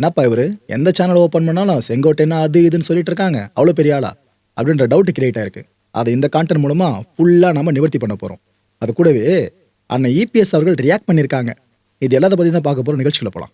என்னப்பா இவரு? எந்த சேனல் ஓப்பன் பண்ணாலும் செங்கோட்டையனா அது இதுன்னு சொல்லிட்டு இருக்காங்க. அவ்வளோ பெரிய ஆளா? அப்படின்ற டவுட் கிரியேட் ஆயிருக்கு. அதை இந்த கான்டென்ட் மூலமா ஃபுல்லா நம்ம நிவர்த்தி பண்ண போறோம். அது கூடவே அண்ணன் இபிஎஸ் அவர்கள் ரியாக்ட் பண்ணியிருக்காங்க இது எல்லாத்த பத்தி தான் பார்க்க போறோம். நிகழ்ச்சியில் போலாம்.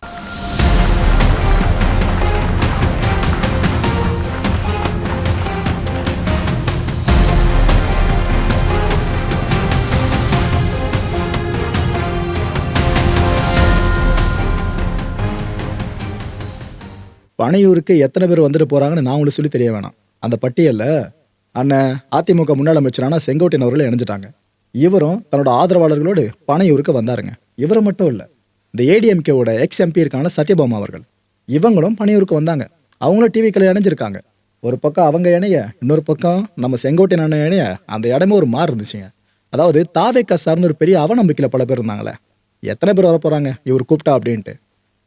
பனையூருக்கு எத்தனை பேர் வந்துட்டு போகிறாங்கன்னு நான் உங்களுக்கு சொல்லி தெரிய வேணாம். அந்த பட்டியலில் அண்ணன் அதிமுக முன்னாள் அமைச்சரான செங்கோட்டையன் அவர்கள் இணைஞ்சிட்டாங்க. இவரும் தன்னோட ஆதரவாளர்களோடு பனையூருக்கு வந்தாருங்க. இவரை மட்டும் இல்லை இந்த ஏடிஎம்கேவோட எக்ஸ் எம்பி இருக்கான சத்யபாமா அவர்கள் இவங்களும் பனையூருக்கு வந்தாங்க. அவங்களும் டிவிக்களை இணைஞ்சிருக்காங்க. ஒரு பக்கம் அவங்க இணைய இன்னொரு பக்கம் நம்ம செங்கோட்டையன் அண்ணன் இணைய அந்த இடமே ஒரு மாறு இருந்துச்சுங்க. அதாவது தாவேக்கா சார்ந்த ஒரு பெரிய அவநம்பிக்கையில் பல பேர் இருந்தாங்களே. எத்தனை பேர் வர போகிறாங்க இவர் கூப்பிட்டா அப்படின்ட்டு.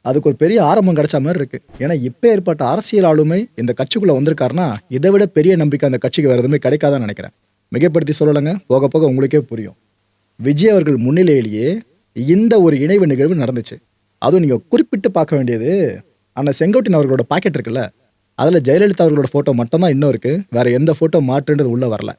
அதுக்கு ஒரு பெரிய ஆரம்பம் கிடைச்ச மாதிரி இருக்கு. ஏன்னா இப்போ ஏற்பட்ட அரசியல் ஆளுமை இந்த கட்சிக்குள்ள வந்திருக்காருன்னா இதை விட பெரிய நம்பிக்கை அந்த கட்சிக்கு வேறு எதுவுமே கிடைக்காதான்னு நினைக்கிறேன். மிகப்படுத்தி சொல்லலைங்க போக போக உங்களுக்கே புரியும். விஜய் அவர்கள் முன்னிலையிலேயே இந்த ஒரு இணைவு நிகழ்வு நடந்துச்சு. அதுவும் நீங்கள் குறிப்பிட்டு பார்க்க வேண்டியது அந்த செங்கோட்டின் அவர்களோட பாக்கெட் இருக்குல்ல அதில் ஜெயலலிதா அவர்களோட ஃபோட்டோ மட்டும்தான் இன்னும் இருக்குது வேறு எந்த ஃபோட்டோ மாற்றுன்றது உள்ளே வரல.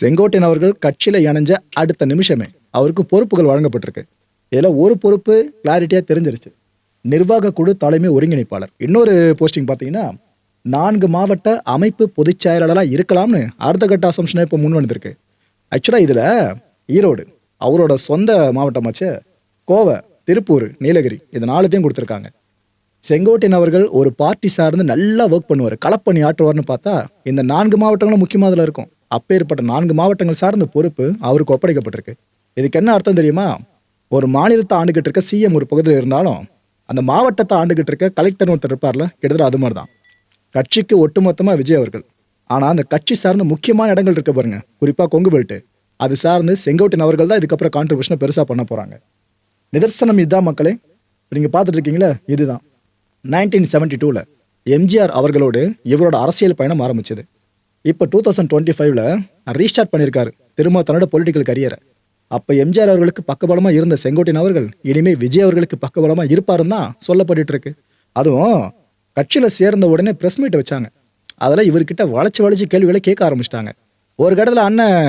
செங்கோட்டையன் அவர்கள் கட்சியில் இணைஞ்ச அடுத்த நிமிஷமே அவருக்கு பொறுப்புகள் வழங்கப்பட்டிருக்கு. இதில் ஒரு பொறுப்பு கிளாரிட்டியாக தெரிஞ்சிருச்சு. நிர்வாக குழு தலைமை ஒருங்கிணைப்பாளர். இன்னொரு போஸ்டிங் பார்த்தீங்கன்னா நான்கு மாவட்ட அமைப்பு பொதுச் செயலாளராக இருக்கலாம்னு அடுத்த கட்ட அசம்ஷனை இப்போ முன் வந்திருக்கு. ஆக்சுவலாக இதில் ஈரோடு அவரோட சொந்த மாவட்டமாச்சு கோவை திருப்பூர் நீலகிரி இது நாலுத்தையும் கொடுத்துருக்காங்க. செங்கோட்டையன் அவர்கள் ஒரு பார்ட்டி சார்ந்து நல்லா ஒர்க் பண்ணுவார். களப்பணி ஆற்றுவார்னு பார்த்தா இந்த நான்கு மாவட்டங்களும் முக்கியமாக அதில் இருக்கும். அப்பேற்பட்ட நான்கு மாவட்டங்கள் சார்ந்த பொறுப்பு அவருக்கு ஒப்படைக்கப்பட்டிருக்கு. இதுக்கு என்ன அர்த்தம் தெரியுமா? ஒரு மாநிலத்தை ஆண்டுகிட்டு இருக்க சிஎம் ஒரு பகுதியில் இருந்தாலும் அந்த மாவட்டத்தை ஆண்டுகிட்டு இருக்க கலெக்டர் ஒருத்தர் இருப்பார்ல கிட்டத்தட்ட அது மாதிரி தான். கட்சிக்கு ஒட்டுமொத்தமாக விஜய் அவர்கள். ஆனால் அந்த கட்சி சார்ந்த முக்கியமான இடங்கள் இருக்க பாருங்க. குறிப்பாக கொங்கு பெல்ட்டு அது சார்ந்து செங்கோட்டின் அவர்கள் தான் இதுக்கப்புறம் கான்ட்ரிபியூஷனை பெருசாக பண்ண போகிறாங்க நிதர்சனம் இதுதான் மக்களே. நீங்கள் பார்த்துட்டு இருக்கீங்களே இதுதான். நைன்டீன் செவன்டி டூவில் எம்ஜிஆர் அவர்களோடு இவரோட அரசியல் பயணம் ஆரம்பிச்சது. இப்போ டூ தௌசண்ட் டுவெண்ட்டி ஃபைவ்ல ரீஸ்டார்ட் பண்ணியிருக்காரு திரும்ப தன்னோட பொலிட்டிக்கல் கரியரை அப்போ எம்ஜிஆர் அவர்களுக்கு பக்கபலமாக இருந்த செங்கோட்டையன் அவர்கள் இனிமேல் விஜய் அவர்களுக்கு பக்கபலமாக இருப்பாருன்னு தான் சொல்லப்பட்டுட்டு இருக்கு. அதுவும் கட்சியில் சேர்ந்த உடனே ப்ரெஸ் மீட் வச்சாங்க. அதெல்லாம் இவர்கிட்ட வளைச்சி வளைச்சி கேள்விகளை கேட்க ஆரம்பிச்சிட்டாங்க. ஒரு கடத்தில் அண்ணன்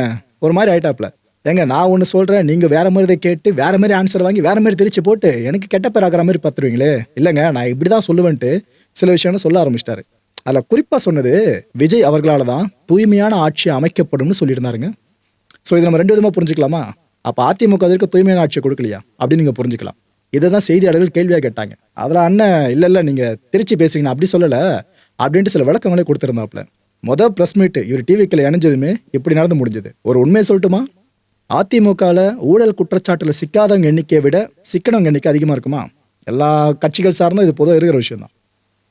ஒரு மாதிரி ஆயிட்டாப்ல ஏங்க நான் ஒன்று சொல்கிறேன் நீங்கள் வேற மாதிரி இதை கேட்டு வேற மாதிரி ஆன்சர் வாங்கி வேற மாதிரி திரிச்சு போட்டு எனக்கு கெட்ட பேர் ஆகிற மாதிரி பார்த்துருவீங்களே. இல்லைங்க நான் இப்படி தான் சொல்லுவேன்ட்டு சில விஷயம்னு சொல்ல ஆரம்பிச்சிட்டாரு. அதில் குறிப்பாக சொன்னது விஜய் அவர்களால் தான் தூய்மையான ஆட்சி அமைக்கப்படும்னு சொல்லியிருந்தாருங்க. ஸோ இதை நம்ம ரெண்டு விதமாக புரிஞ்சுக்கலாமா? அப்போ அதிமுக அதற்கு தூய்மையான ஆட்சியை கொடுக்கலையா? அப்படின்னு நீங்கள் புரிஞ்சுக்கலாம். இதை தான் செய்தியாளர்கள் கேள்வியாக கேட்டாங்க. அதில் அண்ணன் இல்லை இல்லை நீங்கள் திருச்சி பேசுகிறீங்க அப்படி சொல்லலை அப்படின்ட்டு சில விளக்கங்களே கொடுத்துருந்தாப்புல. மொதல் ப்ரெஸ் மீட் இவர் டிவிக்கில் இணைஞ்சதுமே இப்படி நடந்து முடிஞ்சது. ஒரு உண்மையை சொல்லட்டுமா? அதிமுகவில் ஊழல் குற்றச்சாட்டில் சிக்காதவங்க எண்ணிக்கையை விட சிக்கனவங்க எண்ணிக்கை அதிகமாக இருக்குமா? எல்லா கட்சிகள் சார்ந்தும் இது பொதுவாக இருக்கிற விஷயம் தான்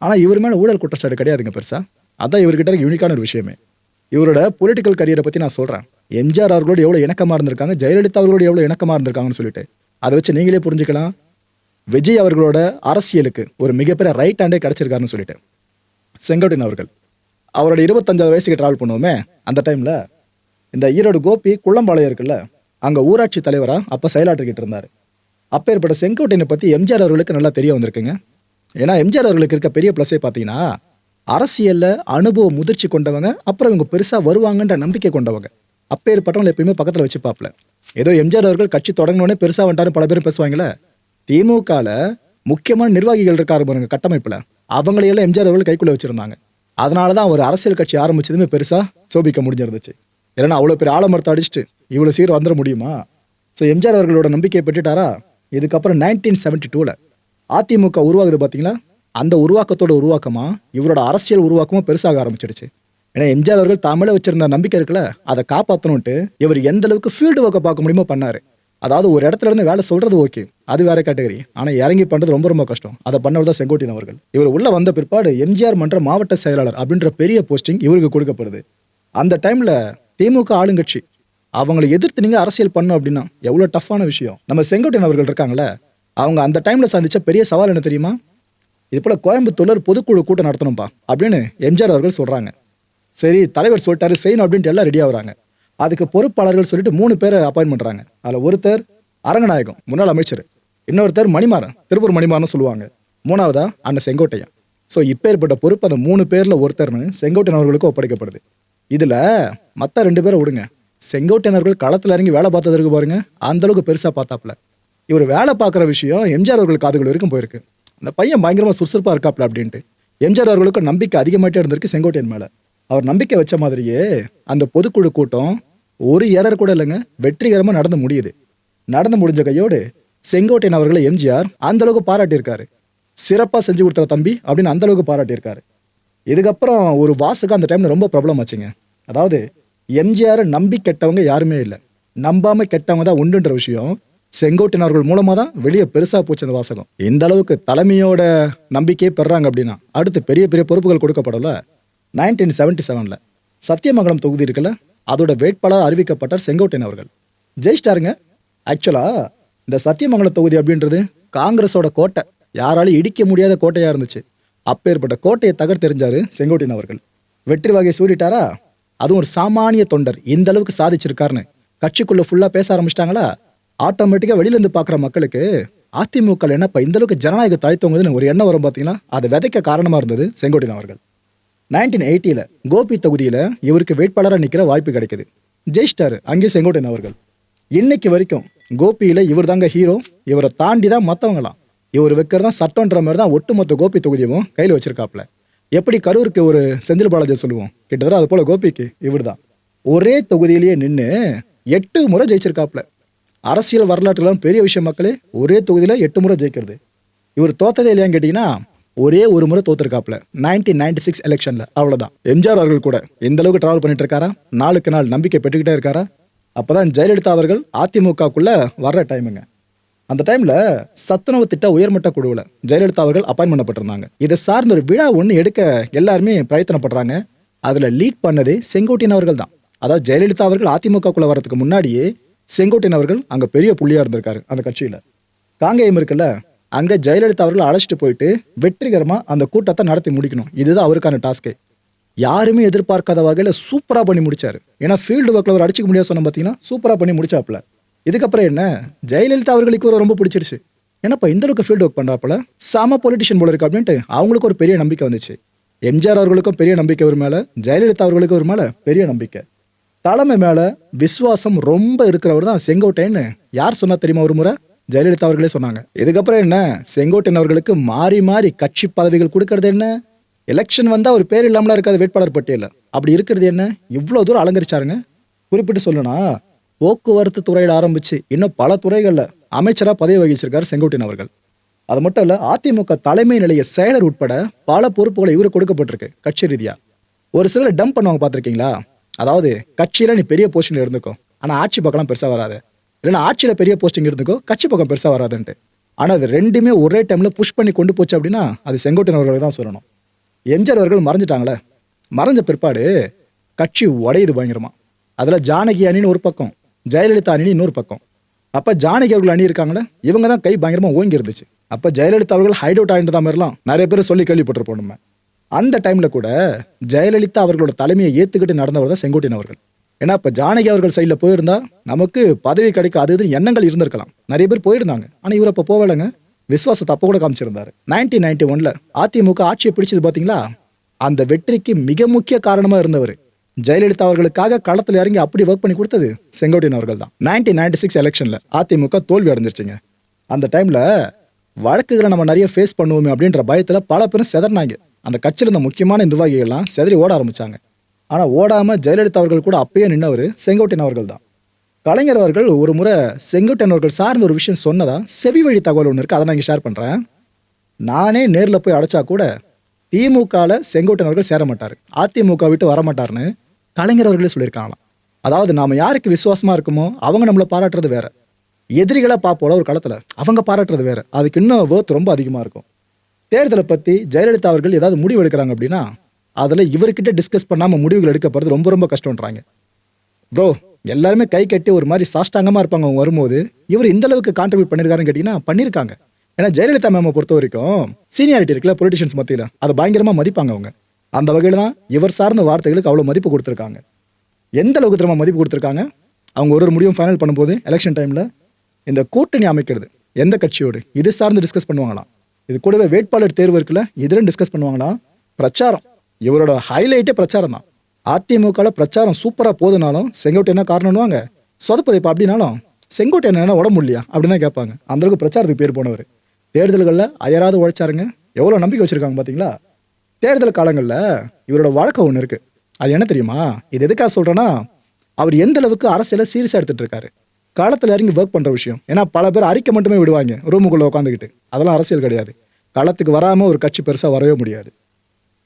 ஆனால் இவர் மேலே ஊழல் குற்றச்சாட்டு கிடையாதுங்க பெருசா. அதான் இவர்கிட்ட யூனிக்கான ஒரு விஷயமே. இவரோட பொலிட்டிக்கல் கரியரை பற்றி நான் சொல்கிறேன் எம்ஜிஆர் அவர்களோடு எவ்வளோ இணக்கமாக இருந்திருக்காங்க ஜெயலலிதா அவர்களோடு எவ்வளோ இணக்கமாக இருந்திருக்காங்கன்னு சொல்லிட்டு. அதை வச்சு நீங்களே புரிஞ்சுக்கலாம். விஜய் அவர்களோட அரசியலுக்கு ஒரு மிகப்பெரிய ரைட் ஹேண்டே கிடச்சிருக்காருன்னு சொல்லிட்டு. செங்கோட்டையன் அவர்கள். அவரோட இருபத்தஞ்சாவது வயசுக்கு ட்ராவல் பண்ணுவோமே அந்த டைமில் இந்த ஈரோடு கோபி குள்ளம்பாளையம் இருக்குல்ல அங்கே ஊராட்சி தலைவராக அப்போ செயலாற்றிக்கிட்டு இருந்தார். அப்போ ஏற்பட்ட செங்கோட்டையனை பற்றி எம்ஜிஆர் அவர்களுக்கு நல்லா தெரிய வந்திருக்குங்க. ஏன்னா எம்ஜிஆர் அவர்களுக்கு இருக்க பெரிய ப்ளஸே பார்த்தீங்கன்னா அரசியலில் அனுபவ முதிர்ச்சி கொண்டவங்க அப்புறம் இவங்க பெருசாக வருவாங்கன்ற நம்பிக்கை கொண்டவங்க. அப்பேற்பட்டவங்களை எப்பயுமே பக்கத்தில் வச்சு பார்ப்பல ஏதோ எம்ஜிஆர் அவர்கள் கட்சி தொடங்கினோடனே பெருசாக வந்துட்டாரு பல பேரும் பேசுவாங்கல்ல? திமுகவில் முக்கியமான நிர்வாகிகள் இருக்காரு பாருங்க கட்டமைப்பில். அவங்களையெல்லாம் எம்ஜிஆர் அவர்கள் கைக்குள்ளே வச்சுருந்தாங்க. அதனால தான் ஒரு அரசியல் கட்சி ஆரம்பிச்சதுமே பெருசாக சோபிக்க முடிஞ்சிருந்துச்சு. ஏன்னா அவ்வளோ பெரிய ஆலமரத்தை அடிச்சுட்டு இவ்வளோ சீர் வந்துட முடியுமா? ஸோ எம்ஜிஆர் அவர்களோட நம்பிக்கையை பெற்றுட்டாரா? இதுக்கப்புறம் நைன்டீன் செவன்டி டூவில் அதிமுக உருவாகுது பார்த்தீங்களா அந்த உருவாக்கத்தோட உருவாக்கமா இவரோட அரசியல் உருவாக்கமும் பெருசாக ஆரம்பிச்சிடுச்சு. ஏன்னா எம்ஜிஆர் அவர்கள் தமிழை வச்சிருந்த நம்பிக்கை இருக்குல்ல அதை காப்பாற்றணுன்ட்டு இவர் எந்த அளவுக்கு ஃபீல்டு ஒர்க்கை பார்க்க முடியுமோ பண்ணாரு. அதாவது ஒரு இடத்துல இருந்து வேலை சொல்றது ஓகே அது வேற கேட்டகரி ஆனா இறங்கி பண்றது ரொம்ப ரொம்ப கஷ்டம். அதை பண்ணவர் தான் அவர்கள். இவர் உள்ள வந்த பிற்பாடு எம்ஜிஆர் மன்ற மாவட்ட செயலாளர் அப்படின்ற பெரிய போஸ்டிங் இவருக்கு கொடுக்கப்படுது. அந்த டைம்ல திமுக ஆளுங்கட்சி அவங்களை எதிர்த்து நீங்க அரசியல் பண்ணும் அப்படின்னா எவ்வளவு டஃப்பான விஷயம். நம்ம செங்கோட்டையன் அவர்கள் இருக்காங்களே அவங்க அந்த டைம்ல சந்திச்ச பெரிய சவால் என்ன தெரியுமா? இது போல கோயம்புத்தூர்ல பொதுக்குழு கூட்டம் நடத்தணும்ப்பா அப்படின்னு எம்ஜிஆர் அவர்கள் சொல்றாங்க. சரி தலைவர் சொல்லிட்டாரு செய்யணும் அப்படின்ட்டு எல்லாம் ரெடி ஆகுறாங்க. அதுக்கு பொறுப்பாளர்கள் சொல்லிட்டு மூணு பேரை அப்பாயின் பண்றாங்க. அதுல ஒருத்தர் அரங்கநாயகம் முன்னாள் அமைச்சர். இன்னொருத்தர் மணிமாறன் திருப்பூர் மணிமாறன் சொல்லுவாங்க. மூணாவதா அண்ணன் செங்கோட்டையன். ஸோ இப்பேற்பட்ட பொறுப்பு அந்த மூணு பேரில் ஒருத்தர்னு செங்கோட்டையன் அவர்களுக்கு ஒப்படைக்கப்படுது. இதில் மற்ற ரெண்டு பேரை விடுங்க. செங்கோட்டையன் அவர்கள் இறங்கி வேலை பார்த்ததற்கு பாருங்க. அந்த அளவுக்கு பார்த்தாப்புல. இவர் வேலை பார்க்குற விஷயம் எம்ஜிஆர் அவர்கள் காதுகள் வரைக்கும் போயிருக்கு. அந்த பையன் பயங்கரமாக சுறுசுறுப்பாக இருக்காப்ல அப்படின்ட்டு. எம்ஜிஆர் அவர்களுக்கு நம்பிக்கை அதிகமாகிட்டே இருந்திருக்கு செங்கோட்டையன் மேலே. அவர் நம்பிக்கை வச்ச மாதிரியே அந்த பொதுக்குழு கூட்டம் ஒரு ஏரர் கூட இல்லைங்க வெற்றிகரமாக நடந்து முடியுது. நடந்து முடிஞ்ச கையோடு செங்கோட்டையன் அவர்களை எம்ஜிஆர் அந்த அளவுக்கு பாராட்டியிருக்காரு. சிறப்பாக செஞ்சு கொடுத்துற தம்பி அப்படின்னு அந்த அளவுக்கு பாராட்டியிருக்காரு. இதுக்கப்புறம் ஒரு வாசுக்கு அந்த டைமில் ரொம்ப ப்ராப்ளம் ஆச்சுங்க. அதாவது எம்ஜிஆரை நம்பி கெட்டவங்க யாருமே இல்லை. நம்பாமல் கெட்டவங்க தான் உண்டுன்ற விஷயம் செங்கோட்டையன் அவர்கள் தான் வெளியே பெருசாக போச்சு அந்த வாசகம். இந்த அளவுக்கு தலைமையோட நம்பிக்கையை பெறாங்க அப்படின்னா அடுத்து பெரிய பெரிய பொறுப்புகள் கொடுக்கப்படல நைன்டீன் செவன்டி செவனில் சத்தியமங்கலம் தொகுதி இருக்குல்ல? அதோட வேட்பாளர் அறிவிக்கப்பட்டார் செங்கோட்டையன் அவர்கள். ஜெயிச்சிட்டாருங்க. ஆக்சுவலாக இந்த சத்தியமங்கலம் தொகுதி அப்படின்றது காங்கிரஸோட கோட்டை. யாராலும் இடிக்க முடியாத கோட்டையாக இருந்துச்சு. அப்பேற்பட்ட கோட்டையை தகர்த்தெறிஞ்சாரு செங்கோட்டையன் அவர்கள். வெற்றி வகையை சூடிட்டாரா? அதுவும் ஒரு சாமானிய தொண்டர். இந்த அளவுக்கு சாதிச்சிருக்காருன்னு. கட்சிக்குள்ளே ஃபுல்லாக பேச ஆரம்பிச்சிட்டாங்களா? ஆட்டோமேட்டிக்காக வெளியிலேருந்து பார்க்குற மக்களுக்கு அதிமுக என்ன இப்போ இந்த அளவுக்கு ஜனநாயக தழைத்தவங்கன்னு ஒரு எண்ணம் வரும் பார்த்தீங்கன்னா அதை விதைக்க காரணமாக இருந்தது செங்கோட்டையன் அவர்கள். நைன்டீன் எயிட்டியில் கோபி தொகுதியில் இவருக்கு வேட்பாளராக நிற்கிற வாய்ப்பு கிடைக்குது. ஜெயிச்சிட்டாரு அங்கே செங்கோட்டையன் அவர்கள். இன்னைக்கு வரைக்கும் கோபியில் இவர் தாங்க ஹீரோ இவரை தாண்டி தான் மற்றவங்களாம் இவர் வைக்கிறதா சட்டம்ன்ற மாதிரி தான் ஒட்டுமொத்த கோபி தொகுதியும் கையில் வச்சிருக்காப்ல எப்படி கரூருக்கு ஒரு செந்தில் பாலாஜி சொல்லுவோம்? கிட்டத்தட்ட அது போல் கோபிக்கு இவர் தான் ஒரே தொகுதியிலேயே நின்று எட்டு முறை ஜெயிச்சிருக்காப்ல அரசியல் வரலாற்றுலாம் பெரிய விஷயம் மக்களே. ஒரே தொகுதியில் எட்டு முறை ஜெயிக்கிறது. இவர் தோத்ததே இல்லையான்னு கேட்டிங்கன்னா ஒரே ஒரு முறை தோத்துருக்காப்ல நைன்டீன் நைன்டி சிக்ஸ் எலெக்ஷனில் அவ்வளோதான் எம்ஜிஆர் அவர்கள் கூட எந்த அளவுக்கு ட்ராவல் பண்ணிட்டு இருக்காரா நாளுக்கு நாள் நம்பிக்கை பெற்றுக்கிட்டே இருக்காரா? அப்பதான் ஜெயலலிதா அவர்கள் அதிமுகக்குள்ள வர்ற டைமுங்க அந்த டைமில் சத்துணவு திட்ட உயர்மட்ட குழுவில் ஜெயலலிதா அவர்கள் அப்பாயின் பண்ணப்பட்டிருந்தாங்க. இதை சார்ந்த ஒரு விழா ஒன்று எடுக்க எல்லாருமே பிரயத்தனப்படுறாங்க. அதில் லீட் பண்ணது செங்கோட்டையன் அவர்கள் தான். அதாவது ஜெயலலிதா அவர்கள் அதிமுகக்குள்ள வர்றதுக்கு முன்னாடியே செங்கோட்டையன் அவர்கள் அங்க பெரிய புள்ளியா இருந்திருக்காரு அந்த கட்சியில. காங்கேயம் இருக்குல்ல அங்க ஜெயலலிதா அவர்கள் அழைச்சிட்டு போயிட்டு வெற்றிகரமா அந்த கூட்டத்தை நடத்தி முடிக்கணும். இதுதான் அவருக்கான டாஸ்கே யாருமே எதிர்பார்க்காத வகையில சூப்பரா பண்ணி முடிச்சாரு. ஏன்னா ஃபீல்டு ஒர்க்ல அவர் அடிச்சுக்க முடியாது சொன்ன பார்த்தீங்கன்னா சூப்பரா பண்ணி முடிச்சாப்ல இதுக்கப்புறம் என்ன ஜெயலலிதா அவர்களுக்கு ஒரு ரொம்ப பிடிச்சிருச்சு. ஏன்னாப்பா இந்த அளவுக்கு ஃபீல்டு ஒர்க் பண்றாப்புல? சாம பொலிட்டிஷியன் போல இருக்கு அப்படின்ட்டு அவங்களுக்கு ஒரு பெரிய நம்பிக்கை வந்துச்சு. எம்ஜிஆர் அவர்களுக்கும் பெரிய நம்பிக்கை ஒரு மேலே ஜெயலலிதா அவர்களுக்கு ஒரு மேலே பெரிய நம்பிக்கை. தலைமை மேல விசுவாசம் ரொம்ப இருக்கிறவர் தான் செங்கோட்டைன்னு யார் சொன்னா தெரியுமா ஒரு முறை? ஜெயலலிதா அவர்களே சொன்னாங்க. இதுக்கப்புறம் என்ன? செங்கோட்டையன் அவர்களுக்கு மாறி மாறி கட்சி பதவிகள் கொடுக்கறது என்ன? எலெக்ஷன் வந்தா ஒரு பேர் இல்லாமலாம் இருக்காது வேட்பாளர் பட்டியல அப்படி இருக்கிறது என்ன? இவ்வளவு தூரம் அலங்கரிச்சாருங்க. குறிப்பிட்டு சொல்லணும்னா போக்குவரத்து துறையில் ஆரம்பிச்சு இன்னும் பல துறைகளில் அமைச்சராக பதவி வகிச்சிருக்காரு செங்கோட்டையன் அவர்கள். அது மட்டும் இல்ல அதிமுக தலைமை நிலைய செயலர் உட்பட பல பொறுப்புகளை இவருக்கு கொடுக்கப்பட்டிருக்கு கட்சி ரீதியா. ஒரு சிலர் டம்ப் பண்ணுவாங்க பார்த்துருக்கீங்களா? அதாவது கட்சியில் நீ பெரிய போஸ்டிங்ல இருந்துக்கோ. ஆனால் ஆட்சி பக்கம்லாம் பெருசாக வராது. இல்லைன்னா ஆட்சியில் பெரிய போஸ்டிங் இருந்துக்கோ கட்சி பக்கம் பெருசாக வராதுன்ட்டு. ஆனால் அது ரெண்டுமே ஒரே டைமில் புஷ் பண்ணி கொண்டு போச்சு அப்படின்னா அது செங்கோட்டையன் அவர்களை தான் சொல்லணும். எம்ஜிஆர் அவர்கள் மறைஞ்சிட்டாங்களே. மறைஞ்ச பிற்பாடு கட்சி உடையுது பயங்கரமா. அதில் ஜானகி அணின்னு ஒரு பக்கம் ஜெயலலிதா அணின்னு இன்னொரு பக்கம். அப்போ ஜானகி அவர்கள் அணி இருக்காங்களே இவங்க தான் கை பயங்கரமாக ஓங்கி இருந்துச்சு. அப்போ ஜெயலலிதா அவர்கள் ஹைட் அவுட் ஆகிட்டு மாதிரிலாம் நிறைய பேர் சொல்லி கேள்விப்பட்டிருப்போம் நம்ம. அந்த டைம்ல கூட ஜெயலலிதா அவர்களோட தலைமையை ஏத்துக்கிட்டு நடந்தவர் தான் செங்கோட்டையன் அவர்கள். ஏன்னா இப்ப ஜானகி அவர்கள் சைட்ல போயிருந்தா நமக்கு பதவி கிடைக்க அது இது எண்ணங்கள் இருந்திருக்கலாம். நிறைய பேர் போயிருந்தாங்க. ஆனா இவர் அப்ப போகலைங்க. விசுவாசத்தை அப்போ கூட காமிச்சிருந்தாரு. நைன்டீன் நைன்டி ஒன்ல அதிமுக ஆட்சியை பிடிச்சது பாத்தீங்களா? அந்த வெற்றிக்கு மிக முக்கிய காரணமா இருந்தவர். ஜெயலலிதா அவர்களுக்காக களத்துல இறங்கி அப்படி ஒர்க் பண்ணி கொடுத்தது செங்கோட்டையன் அவர்கள் தான். நைன்டீன் நைன்டி சிக்ஸ் எலெக்ஷன்ல அதிமுக தோல்வி அடைஞ்சிருச்சுங்க. அந்த டைம்ல வழக்குகளை நம்ம நிறைய ஃபேஸ் பண்ணுவோமே அப்படின்ற பயத்துல பல பேரும் செதறினாங்க. அந்த கட்சியில் இருந்த முக்கியமான நிர்வாகிகள்லாம் செதறி ஓட ஆரம்பித்தாங்க ஆனால் ஓடாமல் ஜெயலலிதா அவர்கள் கூட அப்பயே நின்றவர் செங்கோட்டையன் அவர்கள் தான் கலைஞர் அவர்கள் ஒரு முறை செங்கோட்டையன் அவர்கள் சார்ந்த ஒரு விஷயம் சொன்னதா செவி வழி தகவல் ஒன்று இருக்குது அதை நான் இங்கே ஷேர் பண்ணுறேன் நானே நேரில் போய் அடைச்சா கூட திமுகவில் செங்கோட்டையன் அவர்கள் சேர மாட்டார். அதிமுக விட்டு வரமாட்டார்னு கலைஞர் அவர்களே சொல்லியிருக்காங்களாம். அதாவது நாம் யாருக்கு விசுவாசமாக இருக்குமோ அவங்க நம்மளை பாராட்டுறது வேற. எதிரிகளை பார்ப்போல ஒரு களத்தில் அவங்க பாராட்டுறது வேற. அதுக்கு இன்னும் வேர்த் ரொம்ப அதிகமாக இருக்கும். தேர்தலை பற்றி ஜெயலலிதா அவர்கள் ஏதாவது முடிவு எடுக்கிறாங்க அப்படின்னா அதில் இவர்கிட்ட டிஸ்கஸ் பண்ணாமல் முடிவுகள் எடுக்கப்படுறது ரொம்ப ரொம்ப கஷ்டம்ன்றாங்க. ப்ரோ எல்லாருமே கை கட்டி ஒரு மாதிரி சாஷ்டாங்கமாக இருப்பாங்க அவங்க வரும்போது. இவர் இந்த அளவுக்கு கான்ட்ரிபியூட் பண்ணியிருக்காருன்னு கேட்டிங்கன்னா பண்ணியிருக்காங்க ஏன்னா ஜெயலலிதா மேமை பொறுத்த வரைக்கும் சீனியாரிட்டி இருக்குல்ல பொலிட்டிஷியன்ஸ் மத்தியில் அதை பயங்கரமாக மதிப்பாங்க அவங்க. அந்த வகையில் தான் இவர் சார்ந்த வார்த்தைகளுக்கு அவ்வளோ மதிப்பு கொடுத்துருக்காங்க. எந்த அளவுக்கு திரும்ப மதிப்பு கொடுத்துருக்காங்க? அவங்க ஒரு ஒரு முடிவும் ஃபைனல் பண்ணும்போது எலெக்ஷன் டைமில் இந்த கூட்டணி அமைக்கிறது எந்த கட்சியோடு இது சார்ந்து டிஸ்கஸ் பண்ணுவாங்களாம். இது கூடவே வேட்பாளர் தேர்வு இருக்குல்ல இதில் டிஸ்கஸ் பண்ணுவாங்களாம் பிரச்சாரம். இவரோட ஹைலைட்டே பிரச்சாரம் தான். அதிமுகவில் பிரச்சாரம் சூப்பராக போதுனாலும் செங்கோட்டையன் தான் காரணம்னுவாங்க சொதப்பது அப்படின்னாலும் செங்கோட்டையன் என்ன உடம்பு இல்லையா அப்படின்னு தான் கேட்பாங்க. அந்த அளவுக்கு பிரச்சாரத்துக்கு பேர் போனவர். தேர்தல்களில் அயராது உழைச்சாருங்க. எவ்வளோ நம்பிக்கை வச்சிருக்காங்க பார்த்தீங்களா தேர்தல் காலங்களில் இவரோட வழக்கம் ஒன்று இருக்குது அது என்ன தெரியுமா? இது எதுக்காக சொல்கிறேன்னா அவர் எந்த அளவுக்கு அரசியலை சீரியஸாக எடுத்துகிட்டு இருக்காரு. களத்தில் இறங்கி ஒர்க் பண்ணுற விஷயம். ஏன்னா பல பேர் அறிக்கை மட்டுமே விடுவாங்க ரூமுக்குள்ளே உட்காந்துக்கிட்டு அதெல்லாம் அரசியல் கிடையாது. களத்துக்கு வராமல் ஒரு கட்சி பெருசாக வரவே முடியாது.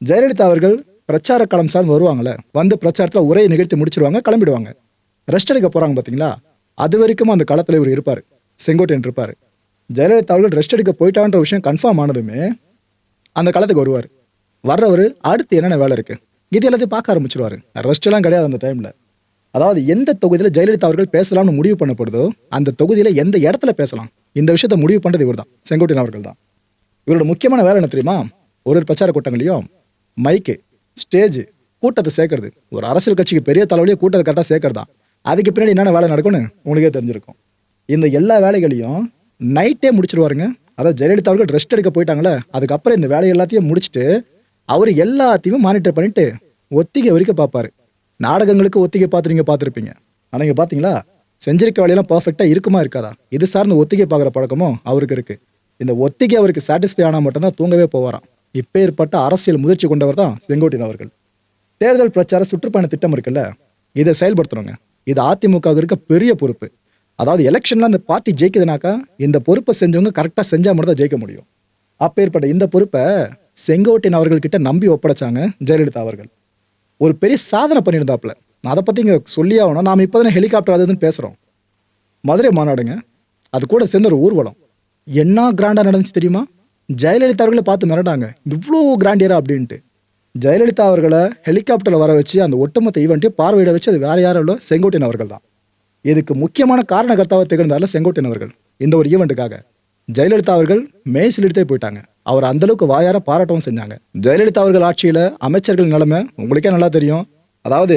ஜெயலலிதா அவர்கள் பிரச்சார களம் சார்ந்து வருவாங்களே வந்து பிரச்சாரத்தில் உரையை நிகழ்த்தி முடிச்சிருவாங்க கிளம்பிடுவாங்க. ரெஸ்ட் எடுக்க போகிறாங்க பார்த்தீங்களா அது வரைக்கும் அந்த களத்தில் இவர் இருப்பார். செங்கோட்டையன் இருப்பார். ஜெயலலிதா அவர்கள் ரெஸ்ட் எடுக்க போயிட்டான்ற விஷயம் கன்ஃபார்ம் ஆனதுமே அந்த களத்துக்கு வருவார். வர்றவர் அடுத்து என்னென்ன வேலை இருக்குது இது எல்லாத்தையும் பார்க்க ஆரம்பிச்சிருவார். ரெஸ்ட் எல்லாம் கிடையாது அந்த டைமில் அதாவது எந்த தொகுதியில் ஜெயலலிதா அவர்கள் பேசலாம்னு முடிவு பண்ணப்படுதோ அந்த தொகுதியில் எந்த இடத்துல பேசலாம்? இந்த விஷயத்தை முடிவு பண்ணுறது இவர் தான் செங்கோட்டையன் அவர்கள் தான். இவரோட முக்கியமான வேலை என்ன தெரியுமா? ஒரு ஒரு பிரச்சார கூட்டங்களையும் மைக்கு ஸ்டேஜ் கூட்டத்தை சேர்க்கறது. ஒரு அரசியல் கட்சிக்கு பெரிய தலைவலியே கூட்டத்தை கரெக்டாக சேர்க்கறது? தான் அதுக்கு பின்னாடி என்னென்ன வேலை நடக்கும்னு உங்களுக்கே தெரிஞ்சிருக்கும். இந்த எல்லா வேலைகளையும் நைட்டே முடிச்சிருவாருங்க. அதாவது ஜெயலலிதா அவர்கள் ரெஸ்ட் எடுக்க போயிட்டாங்களே அதுக்கப்புறம் இந்த வேலை எல்லாத்தையும் முடிச்சுட்டு அவர் எல்லாத்தையுமே மானிட்டர் பண்ணிட்டு ஒத்திகை வரைக்கும் பார்ப்பாரு. நாடகங்களுக்கு ஒத்திகை பார்த்து நீங்கள் பார்த்துருப்பீங்க. ஆனால் இங்கே பார்த்தீங்களா செஞ்சிருக்க வேலையெல்லாம் பர்ஃபெக்டாக இருக்குமா இருக்காதா? இது சார்ந்த ஒத்திகை பார்க்குற பழக்கமும் அவருக்கு இருக்குது இந்த ஒத்திகை அவருக்கு சாட்டிஸ்ஃபை ஆனால் மட்டும்தான் தூங்கவே போவாராம். இப்பேற்பட்ட அரசியல் முதிர்ச்சி கொண்டவர் தான் செங்கோட்டையன் அவர்கள். தேர்தல் பிரச்சார சுற்றுப்பயண திட்டம் இருக்குல்ல? இதை செயல்படுத்தணுங்க. இது அதிமுக இருக்க பெரிய பொறுப்பு. அதாவது எலெக்ஷனில் அந்த பார்ட்டி ஜெயிக்குதுனாக்கா இந்த பொறுப்பை செஞ்சவங்க கரெக்டாக செஞ்சால் மட்டும் தான் ஜெயிக்க முடியும். அப்பேற்பட்ட இந்த பொறுப்பை செங்கோட்டையன் அவர்கள்கிட்ட நம்பி ஒப்படைச்சாங்க ஜெயலலிதா அவர்கள். ஒரு பெரிய சாதனை பண்ணியிருந்தாப்புல. நான் அதை பற்றி இங்கே சொல்லி ஆகணும். நாம் இப்போ தானே ஹெலிகாப்டர் அது இதுன்னு பேசுகிறோம் மதுரை மாநாடுங்க. அது கூட சேர்ந்த ஒரு ஊர்வலம். என்ன கிராண்டாக நடந்துச்சு தெரியுமா? ஜெயலலிதா அவர்களை பார்த்து மிரட்டாங்க. இவ்வளோ கிராண்டியரா அப்படின்ட்டு. ஜெயலலிதா அவர்களை ஹெலிகாப்டரில் வர வச்சு அந்த ஒட்டுமொத்த ஈவெண்ட்டையும் பார்வையிட வச்சு அது வேற யாரும் இல்லை செங்கோட்டையன் அவர்கள் தான் இதுக்கு முக்கியமான காரணகர்த்தாவை திகழ்ந்தாரில் செங்கோட்டையன் அவர்கள். இந்த ஒரு ஈவெண்ட்டுக்காக ஜெயலலிதா அவர்கள் மேய்சில் எடுத்தே போயிட்டாங்க. அவர் அந்தளவுக்கு வாயார பாராட்டவும் செஞ்சாங்க. ஜெயலலிதா அவர்கள் ஆட்சியில் அமைச்சர்கள் நிலைமை உங்களுக்கே நல்லா தெரியும். அதாவது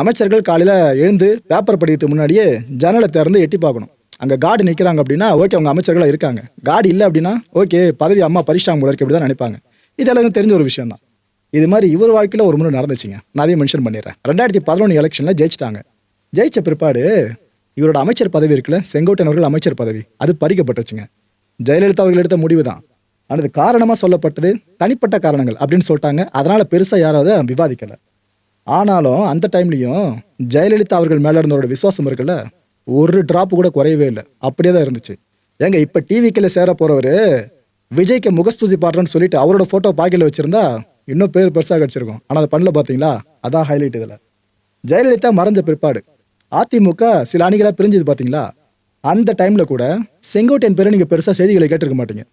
அமைச்சர்கள் காலையில் எழுந்து பேப்பர் படிக்கிறதுக்கு முன்னாடியே ஜன்னலை திறந்து எட்டி பார்க்கணும். அங்கே காடு நிற்கிறாங்க அப்படின்னா ஓகே அவங்க அமைச்சர்களாக இருக்காங்க. காடு இல்லை அப்படின்னா ஓகே பதவி அம்மா பரிசாங்க போல இருக்கு இப்படி தான் நினைப்பாங்க. இது எல்லாருக்கும் தெரிஞ்ச ஒரு விஷயம் தான் இது மாதிரி இவர் வாழ்க்கையில் ஒரு முறை நடந்துச்சுங்க. நான் அதையும் மென்ஷன் பண்ணிடுறேன். ரெண்டாயிரத்தி பதினொன்று எலெக்ஷனில் ஜெயிச்சிட்டாங்க. ஜெயிச்ச பிற்பாடு இவரோட அமைச்சர் பதவி இருக்குல்ல செங்கோட்டையன் அவர்கள் அமைச்சர் பதவி. அது பறிக்கப்பட்டுச்சுங்க ஜெயலலிதா அவர்கள் எடுத்த முடிவு தான் ஆனால் அது காரணமாக சொல்லப்பட்டது தனிப்பட்ட காரணங்கள் அப்படின்னு சொல்லிட்டாங்க. அதனால் பெருசாக யாரும் அதை ஆனாலும் அந்த டைம்லையும் ஜெயலலிதா அவர்கள் மேலே இருந்தவரோட விசுவாசம் இருக்குல்ல ஒரு ட்ராப்பு கூட குறையவே இல்லை. அப்படியே தான் இருந்துச்சு. ஏங்க இப்போ டிவிக்கில் சேர போகிறவர் விஜய்க்கு முகஸ்துதி பாடுறேன்னு சொல்லிட்டு அவரோட ஃபோட்டோ பாக்கெட்டில் வச்சிருந்தா இன்னும் பேர் பெருசாக கிடச்சிருக்கும். ஆனால் அதை பண்ணல பார்த்தீங்களா அதான் ஹைலைட் இதில். ஜெயலலிதா மறைஞ்ச பிற்பாடு. அதிமுக சில அணிகளாக பிரிஞ்சது பார்த்தீங்களா அந்த டைம்ல கூட செங்கோட்டையன் பேரை நீங்க பெருசா செய்திகளை கேட்டிருக்க மாட்டீங்க.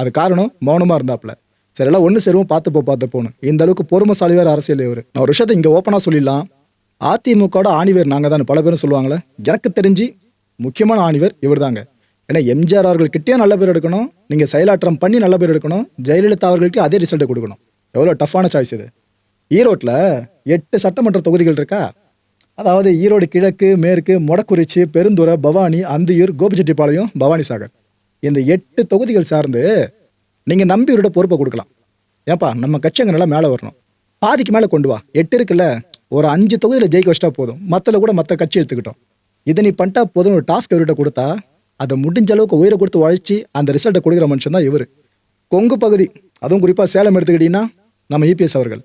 அது காரணம் மௌனமா இருந்தாப்ல. சரியெல்லாம் ஒன்று சேருவோம் பார்த்து போ பார்த்து போகணும் இந்த அளவுக்கு பொறுமைசாலிவார் அரசியல் இவர். நான் ஒரு விஷயத்தை இங்க ஓப்பனா சொல்லிடலாம். அதிமுகவோட ஆணிவேர் நாங்க தான் பல பேரும் சொல்லுவாங்களே. எனக்கு தெரிஞ்சு முக்கியமான ஆணிவேர் இவர் தாங்க ஏன்னா எம்ஜிஆர் அவர்கள்கிட்டயே நல்ல பேர் எடுக்கணும். நீங்க செயலாற்றம் பண்ணி நல்ல பேர் எடுக்கணும். ஜெயலலிதா அவர்களுக்கு அதே ரிசல்ட்டை கொடுக்கணும். எவ்வளோ டஃப்பான சாய்ஸ் இது. ஈரோட்டில் எட்டு சட்டமன்ற தொகுதிகள் இருக்கா? அதாவது ஈரோடு கிழக்கு மேற்கு மொடக்குறிச்சி பெருந்துறை பவானி அந்தியூர் கோபிச்செட்டிப்பாளையம் பவானி சாகர். இந்த எட்டு தொகுதிகள் சார்ந்து நீங்கள் நம்பியூரோட பொறுப்பை கொடுக்கலாம். ஏப்பா நம்ம கட்சி அங்கே நல்லா மேலே வரணும். பாதிக்கு மேலே கொண்டு வா. எட்டு இருக்குல்ல ஒரு அஞ்சு தொகுதியில் ஜெயிக்க வச்சிட்டா போதும். மற்றல கூட மற்ற கட்சி எடுத்துக்கிட்டோம். இதை நீ பண்ணிட்டா போதும் ஒரு டாஸ்க் இவர்கிட்ட கொடுத்தா அதை முடிஞ்ச அளவுக்கு உயிரை கொடுத்து உழைச்சி அந்த ரிசல்ட்டை கொடுக்குற மனுஷன் தான் இவர். கொங்கு பகுதி அதுவும் குறிப்பாக சேலம் எடுத்துக்கிட்டீங்கன்னா நம்ம இபிஎஸ் அவர்கள்.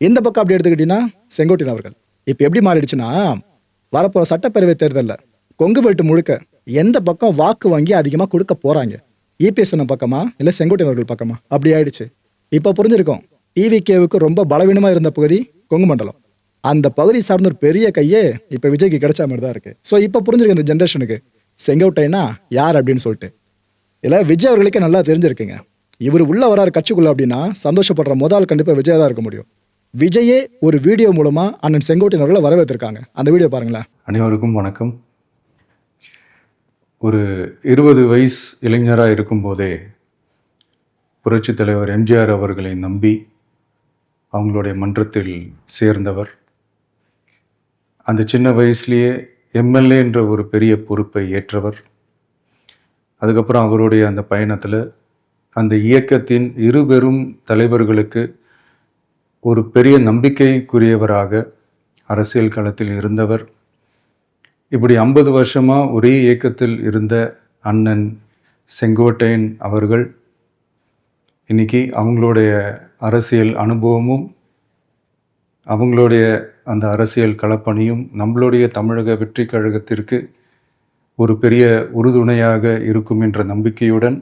இந்த பக்கம் அப்படி எடுத்துக்கிட்டீங்கன்னா செங்கோட்டின் அவர்கள். இப்போ எப்படி மாறிடுச்சுன்னா வரப்போகிற சட்டப்பேரவை தேர்தலில் கொங்கு பெல்ட் முழுக்க எந்த பக்கம் வாக்கு வாங்கி அதிகமாக கொடுக்க போகிறாங்க இபிஎஸ் பக்கமா? இல்லை செங்கோட்டையன் அவர்கள் பக்கமா? அப்படி ஆயிடுச்சு. இப்போ புரிஞ்சிருக்கோம். டிவிகேவுக்கு ரொம்ப பலவீனமாக இருந்த பகுதி கொங்கு மண்டலம். அந்த பகுதி சார்ந்த ஒரு பெரிய கையே இப்போ விஜய்க்கு கிடைச்ச மாதிரி தான் இருக்கு. ஸோ இப்போ புரிஞ்சிருக்கு இந்த ஜென்ரேஷனுக்கு செங்கோட்டைனா யார் அப்படின்னு சொல்லிட்டு. இல்லை விஜய் அவர்களுக்கே நல்லா தெரிஞ்சிருக்குங்க. இவர் உள்ள வராரு கட்சிக்குள்ள அப்படின்னா சந்தோஷப்படுற முதல் கண்டிப்பாக விஜய் தான் இருக்க முடியும். விஜயே ஒரு வீடியோ மூலமாக அண்ணன் செங்கோட்டையன் அவர்களை வரவேற்றிருக்காங்க. அந்த வீடியோ பாருங்களேன். அனைவருக்கும் வணக்கம். ஒரு இருபது வயசு இளைஞராக இருக்கும்போதே புரட்சித் தலைவர் எம்ஜிஆர் அவர்களை நம்பி அவங்களுடைய மன்றத்தில் சேர்ந்தவர். அந்த சின்ன வயசுலேயே எம்எல்ஏ என்ற ஒரு பெரிய பொறுப்பை ஏற்றவர். அதுக்கப்புறம் அவருடைய அந்த பயணத்தில் அந்த இயக்கத்தின் இருபெரும் தலைவர்களுக்கு ஒரு பெரிய நம்பிக்கைக்குரியவராக அரசியல் களத்தில் இருந்தவர். இப்படி ஐம்பது வருஷமாக ஒரே இயக்கத்தில் இருந்த அண்ணன் செங்கோட்டையன் அவர்கள் இன்னைக்கு அவங்களுடைய அரசியல் அனுபவமும் அவங்களுடைய அந்த அரசியல் களப்பணியும் நம்மளுடைய தமிழக வெற்றி கழகத்திற்கு ஒரு பெரிய உறுதுணையாக இருக்கும் என்ற நம்பிக்கையுடன்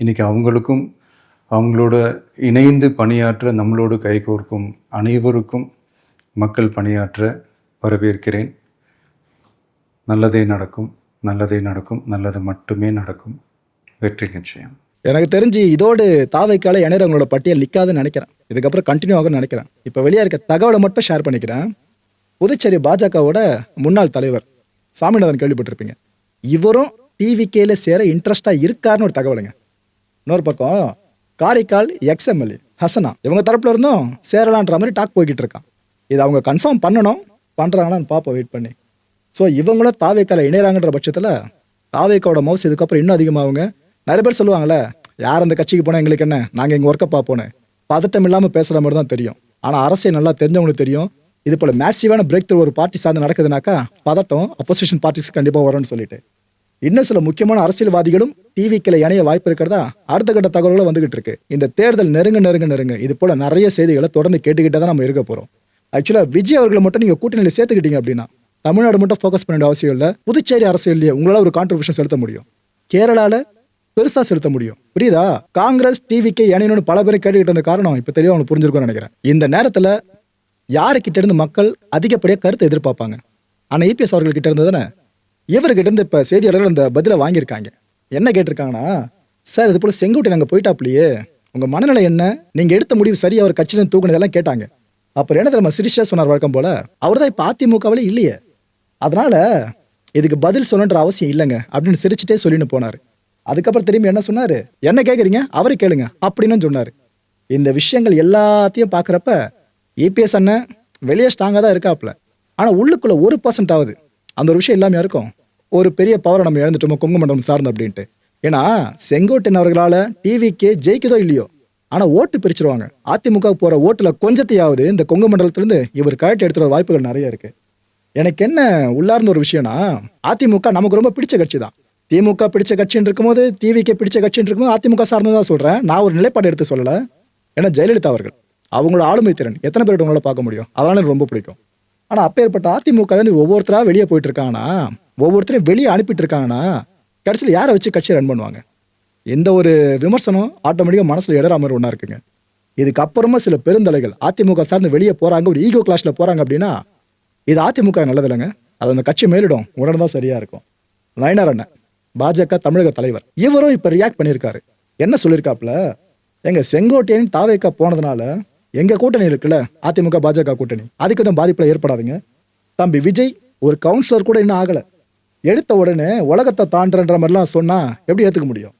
இன்னைக்கு அவங்களுக்கும் அவங்களோட இணைந்து பணியாற்ற நம்மளோடு கைகோர்க்கும் அனைவருக்கும் மக்கள் பணியாற்ற வரவேற்கிறேன். நல்லதே நடக்கும் நல்லதே நடக்கும் நல்லது மட்டுமே நடக்கும். வெற்றி நிச்சயம். எனக்கு தெரிஞ்சு இதோடு தாவைக்கால இணையவங்களோட பட்டியல் நிற்காதுன்னு நினைக்கிறேன். இதுக்கப்புறம் கண்டினியூ ஆகும்னு நினைக்கிறேன். இப்போ வெளியே இருக்க தகவலை மட்டும் ஷேர் பண்ணிக்கிறேன். புதுச்சேரி பாஜகவோட முன்னாள் தலைவர் சாமிநாதன் கேள்விப்பட்டிருப்பீங்க. இவரும் டிவிகேல சேர இன்ட்ரெஸ்டாக இருக்காருன்னு ஒரு தகவலுங்க. இன்னொரு பக்கம் காரைக்கால் எக்ஸ்எம்எல்ஏ ஹசனா. இவங்க தரப்புல இருந்தும் சேரலான்ற மாதிரி டாக் போய்கிட்டு இருக்கான். இது அவங்க கன்ஃபார்ம் பண்ணணும் பண்ணுறாங்களான்னு பார்ப்போம் வெயிட் பண்ணி. ஸோ இவங்களும் தாவேக்கால இணையறாங்கன்ற பட்சத்தில் தாவேக்காவோட மவுஸ் இதுக்கப்புறம் இன்னும் அதிகமாகுங்க. நிறைய பேர் சொல்லுவாங்களே யார் அந்த கட்சிக்கு போனால் எங்களுக்கு என்ன? நாங்கள் எங்கள் ஒர்க்கை பார்ப்போன்னு பதட்டம் இல்லாமல் பேசுகிற மாதிரி தான் தெரியும். ஆனால் அரசியல் நல்லா தெரிஞ்சவங்களுக்கு தெரியும். இது போல மேசிவான பிரேக் த்ரூ ஒரு பார்ட்டி சார்ந்து நடக்குதுனாக்கா பதட்டம் அப்போசிஷன் பார்ட்டிஸ் கண்டிப்பாக வரும்னு சொல்லிட்டு. இன்னும் சில முக்கியமான அரசியல்வாதிகளும் டிவிக்கில் இணைய வாய்ப்பு இருக்கிறதா? அடுத்த கட்ட தகவல்களும் வந்துகிட்டு இருக்கு. இந்த தேர்தல் நெருங்க நெருங்க நெருங்க. இது போல நிறைய செய்திகளை தொடர்ந்து கேட்டுக்கிட்டே தான் நம்ம இருக்க போறோம். ஆக்சுவலா விஜய் அவர்களை மட்டும் நீங்க கூட்டணியில் சேர்த்துக்கிட்டீங்க அப்படின்னா தமிழ்நாடு மட்டும் ஃபோக்கஸ் பண்ண வேண்டிய அவசியம் இல்லை. புதுச்சேரி அரசியல்லையே உங்களால் ஒரு கான்ட்ரிபியூஷன் செலுத்த முடியும். கேரளால பெருசா செலுத்த முடியும். புரியுதா? காங்கிரஸ் டிவிக்கு இணையணும்னு பல பேர் கேட்டுக்கிட்டு இருந்த காரணம் இப்போ தெளிவா அவங்களுக்கு புரிஞ்சிருக்கும்னு நினைக்கிறேன். இந்த நேரத்தில் யாருக்கிட்ட இருந்து மக்கள் அதிகப்படியாக கருத்தை எதிர்பார்ப்பாங்க? ஆனால் இபிஎஸ் அவர்கள் கிட்ட இருந்து தானே? இவர்கிட்ட இருந்து இப்போ செய்தியாளர்கள் அந்த பதிலை வாங்கியிருக்காங்க. என்ன கேட்டிருக்காங்கன்னா சார் இது போல செங்கோட்டை நாங்கள் போயிட்டாப்லையே. உங்கள் மனநிலை என்ன? நீங்கள் எடுத்த முடிவு சரியாக அவர் கட்சியிலேருந்து தூக்குனதெல்லாம் கேட்டாங்க. அப்புறம் என்ன தெரியுமா சிரிஷா சொன்னார் வழக்கம் போல? அவர் தான் இப்போ அதிமுகவில் இல்லையே. அதனால இதுக்கு பதில் சொல்லணுன்ற அவசியம் இல்லைங்க அப்படின்னு சிரிச்சுட்டே சொல்லின்னு போனாரு. அதுக்கப்புறம் திரும்பி என்ன சொன்னார்? என்ன கேட்குறீங்க அவரை கேளுங்க அப்படின்னு சொன்னார். இந்த விஷயங்கள் எல்லாத்தையும் பார்க்குறப்ப இபிஎஸ் அண்ணன் வெளியே ஸ்ட்ராங்காக தான் இருக்காப்புல ஆனால் உள்ளுக்குள்ளே ஒரு பர்சன்ட் ஆகுது. அந்த ஒரு விஷயம் இல்லாமல் இருக்கும் ஒரு பெரிய பவரை நம்ம இழந்துட்டோமோ கொங்கு மண்டலம் சார்ந்து அப்படின்ட்டு. ஏன்னா செங்கோட்டையன் அவர்களால் டிவிக்கே ஜெயிக்குதோ இல்லையோ ஆனால் ஓட்டு பிரிச்சிருவாங்க. அதிமுக போகிற ஓட்டில் கொஞ்சத்தையாவது இந்த கொங்கு மண்டலத்திலேருந்து இவர் கழட்டி எடுத்துகிற வாய்ப்புகள் நிறைய இருக்குது எனக்கு என்ன உள்ளார்ந்த ஒரு விஷயம்னா அதிமுக நமக்கு ரொம்ப பிடிச்ச கட்சி தான். திமுக பிடிச்ச கட்சின்னு இருக்கும்போது டிவிக்கு பிடிச்ச கட்சின்னு இருக்கும்போது அதிமுக சார்ந்ததா சொல்கிறேன் நான் ஒரு நிலைப்பாடு எடுத்து சொல்லலை. ஏன்னா ஜெயலலிதா அவர்கள். அவங்களோட ஆளுமை திறன். எத்தனை பேர் உங்களால் பார்க்க முடியும்? அதனால எனக்கு ரொம்ப பிடிக்கும். ஆனா அப்பேற்பட்ட அதிமுக இருந்து ஒவ்வொருத்தரா வெளியே போயிட்டு இருக்காங்கன்னா ஒவ்வொருத்தரையும் வெளியே அனுப்பிட்டு இருக்காங்கன்னா கடைசியில் யாரை வச்சு கட்சியை ரன் பண்ணுவாங்க? எந்த ஒரு விமர்சனம் ஆட்டோமேட்டிக்காக மனசுல இடற மாதிரி ஒன்றா இருக்குங்க. இதுக்கப்புறமா சில பெருந்தலைகள் அதிமுக சார்ந்து வெளியே போறாங்க ஒரு ஈகோ கிளாஸ்ல போறாங்க அப்படின்னா இது அதிமுக நல்லது இல்லைங்க அது அந்த கட்சி மேலிடும். உடனே தான் சரியா இருக்கும். நயனார் அண்ணன் பாஜக தமிழக தலைவர். இவரும் இப்ப ரியாக்ட் பண்ணியிருக்காரு. என்ன சொல்லியிருக்காப்ல எங்க செங்கோட்டையன் தாவேக்கா போனதுனால எங்க கூட்டணி இருக்குல்ல? அதிமுக பாஜக கூட்டணி. அதுக்கு தான் பாதிப்புல ஏற்படாதுங்க. தம்பி விஜய் ஒரு கவுன்சிலர் கூட இன்னும் ஆகல. எடுத்த உடனே உலகத்தை தாண்டன்ற மாதிரிலாம் சொன்னா எப்படி ஏத்துக்க முடியும்?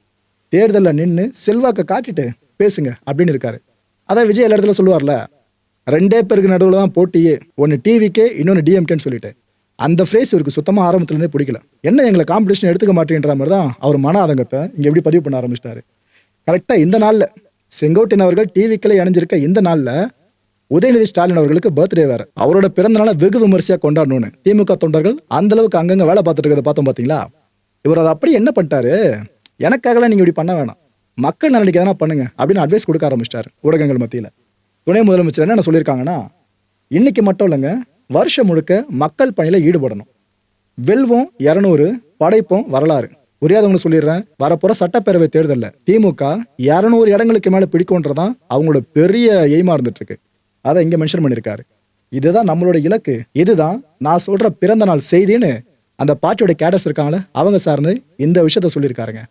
தேர்தலில் நின்று செல்வாக்கை காட்டிட்டு பேசுங்க அப்படின்னு இருக்காரு. அதான் விஜய் எல்லா இடத்துல சொல்லுவார்ல ரெண்டே பேருக்கு நடுவில் தான் போட்டியே. ஒன்று டிவிக்கே இன்னொன்று டிஎம்கேன்னு சொல்லிட்டு. அந்த ஃப்ரேஸ் இவருக்கு சுத்தமாக ஆரம்பத்துலேருந்தே பிடிக்கல. என்ன எங்களை காம்படிஷன் எடுத்துக்க மாட்டேன்ற மாதிரி தான் அவர் மன ஆதங்கத்தை இங்கே எப்படி பதிவு பண்ண ஆரம்பிச்சிட்டாரு. கரெக்டாக இந்த நாளில் செங்கோட்டையன் அவர்கள் டிவிக்களை இணைஞ்சிருக்க இந்த நாளில் உதயநிதி ஸ்டாலின் அவர்களுக்கு பர்த்டே வேற. அவரோட பிறந்த நாளை வெகு விமர்சையாக கொண்டாடணும்னு. திமுக தொண்டர்கள் அந்த அளவுக்கு அங்கங்க வேலை பார்த்துட்டு இருக்கிறத பார்த்தோம் பார்த்தீங்களா? இவர் அதை அப்படி என்ன பண்ணிட்டாரு? எனக்காகலாம் நீங்க இப்படி பண்ண வேணாம். மக்கள் நலனுக்கு எதனா பண்ணுங்க அப்படின்னு அட்வைஸ் கொடுக்க ஆரம்பிச்சிட்டாரு ஊடகங்கள் மத்தியில். துணை முதலமைச்சர் என்ன சொல்லியிருக்காங்கன்னா இன்னைக்கு மட்டும் இல்லைங்க வருஷம் முழுக்க மக்கள் பணியில் ஈடுபடணும். வெல்வம் இரநூறு படைப்போம் வரலாறு. புரியாதவங்க சொல்லிடுறேன். வரப்போற சட்டப்பேரவை தேர்தலில் திமுக இரநூறு இடங்களுக்கு மேலே பிடிக்கும்ன்றதான் அவங்களோட பெரிய எய்மா இருந்துட்டு இருக்கு அதை இங்கே மென்ஷன் பண்ணியிருக்காரு. இதுதான் நம்மளோட இலக்கு. இதுதான் நான் சொல்ற பிறந்த நாள் செய்தின்னு அந்த பார்ட்டியோட கேடர்ஸ் இருக்காங்களே அவங்க சார்ந்து இந்த விஷயத்த சொல்லியிருக்காருங்க.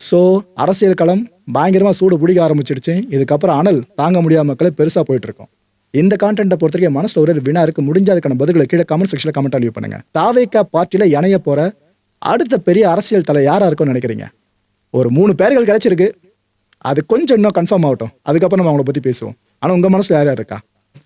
ஸோ அரசியல் களம் பயங்கரமாக சூடு பிடிக்க ஆரம்பிச்சிடுச்சு. இதுக்கப்புறம் அனல் தாங்க முடியாத மக்களே பெருசாக போயிட்டு இருக்கோம் இந்த கான்டென்ட்டை பொறுத்த வரைக்கும் மனசில் ஒரு வினா இருக்கு. முடிஞ்ச அதுக்கான பதில்களை கீழே கமெண்ட் செக்ஷனில் கமெண்ட் அழிவு பண்ணுங்க. தாவேக்கா பார்ட்டியில் இணைய போற அடுத்த பெரிய அரசியல் தலை யாரா இருக்கும்னு நினைக்கிறீங்க? ஒரு மூணு பேர்கள் கிடைச்சிருக்கு. அது கொஞ்சம் இன்னும் கன்ஃபார்ம் ஆகட்டும். அதுக்கப்புறம் நம்ம அவங்கள பத்தி பேசுவோம். ஆனா உங்க மனசுல யார் யார் இருக்கா?